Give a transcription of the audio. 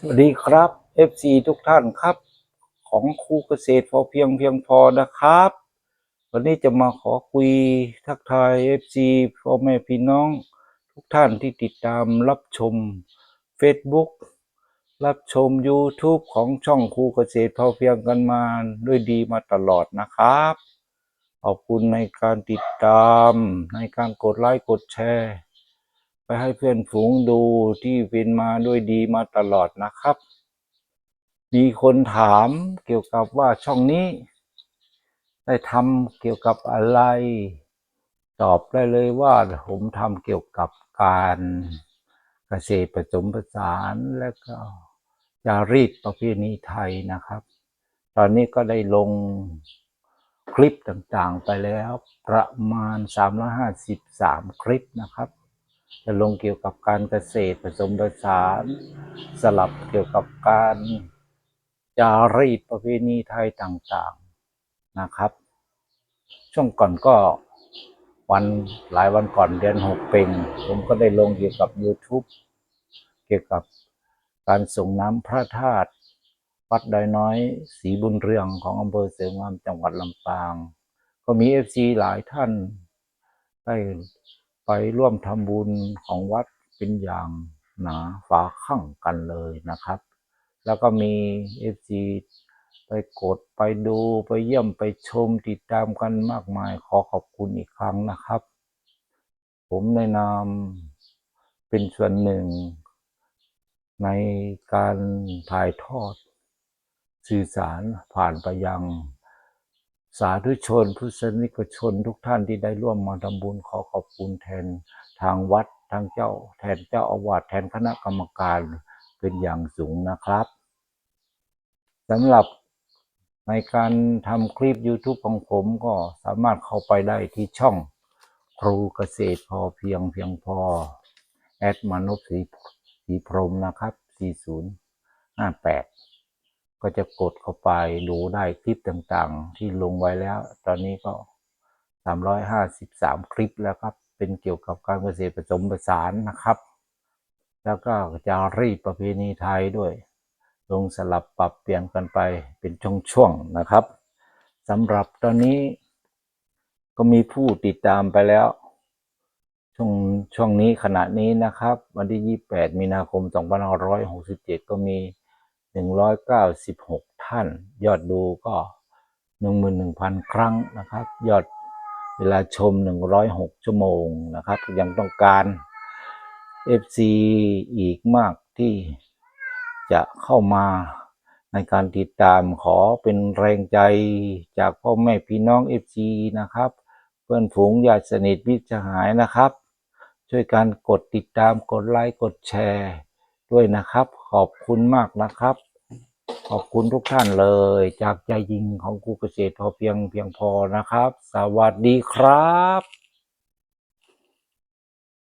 สวัสดีครับ FC ทุกท่านครับ ของครูเกษตรพอเพียงเพียงพอนะครับ วันนี้จะมาขอคุยทักทาย FC พ่อแม่พี่น้อง ทุกท่านที่ติดตามรับชม Facebook รับชม YouTube ของช่องครูเกษตรพอเพียงกันมาด้วยดีมาตลอดนะครับ ขอบคุณในการติดตามในการกดไลค์กดแชร์ ไปให้เพื่อนฝูงดูที่เป็นมาด้วยดีมาตลอดนะครับ มีคนถามเกี่ยวกับว่าช่องนี้ ได้ทำเกี่ยวกับอะไร ตอบได้เลยว่าผมทำเกี่ยวกับการเกษตรผสมผสานและก็จารีตประเพณีไทยนะครับ ตอนนี้ก็ได้ลงคลิปต่างๆไปแล้วประมาณ 353 คลิปนะครับ จะลงเกี่ยวกับการเกษตรผสมผสาน สลับเกี่ยวกับการจารีตประเพณีไทยต่างๆนะครับ ช่วงก่อนก็วันหลายวันก่อนเดือนหกเป็งผมก็ได้ลงเกี่ยวกับ YouTube เกี่ยวกับการส่งน้ำพระธาตุวัดดอยน้อยศรีบุญเรืองของอำเภอเสริมงามจังหวัดลำปาง ก็มีเอฟซีหลายท่านได้ ไปร่วมทำบุญของวัดเป็นอย่างหนาฝาข้างกันเลยนะครับ แล้วก็มีเอฟซีไปกดไปดูไปเยี่ยมไปชมติดตามกันมากมายขอขอบคุณอีกครั้งนะครับ ผมในนามเป็นส่วนหนึ่ง ในการถ่ายทอดสื่อสารผ่านไปยัง สาธุชนพุทธนิกชนทุกท่านที่ได้ร่วมมาทำบุญขอขอบคุณแทนทางวัดทางเจ้า แทนเจ้าอาวาสแทนคณะกรรมการเป็นอย่างสูงนะครับสำหรับในการทำคลิป YouTube ของผมก็สามารถเข้าไปได้ที่ช่องครูเกษตรพอเพียงเพียงพอ แอดมานพสีสีพรมนะครับ 4058 ก็จะกดเข้าไปดูได้คลิปต่างๆ ที่ลงไว้แล้ว ตอนนี้ก็ 353 คลิปแล้วครับ เป็นเกี่ยวกับการเกษตรผสมผสานนะครับ แล้วก็จารีตประเพณีไทยด้วย ลงสลับปรับเปลี่ยนกันไปเป็นช่วงๆนะครับสำหรับตอนนี้ก็มีผู้ติดตามไปแล้ว ช่วงช่วงนี้ขณะนี้นะครับ วันที่ 28 มีนาคม 2567 ก็มี 196 ท่าน ยอดดูก็ 11,000 ครั้งนะครับ ยอดเวลาชม 106 ชั่วโมงนะครับ ยังต้องการ FC อีกมากที่จะเข้ามาในการติดตามขอเป็นแรงใจจากพ่อแม่พี่น้อง FC นะครับ เพื่อนฝูงญาติสนิทมิตรสหายนะครับ ช่วยการกดติดตามกดไลค์กดแชร์ด้วยนะครับ ขอบคุณมากนะครับ ขอบคุณทุกท่านเลย จากใจยิงของครูเกษตรพอเพียงเพียงพอนะครับ สวัสดีครับ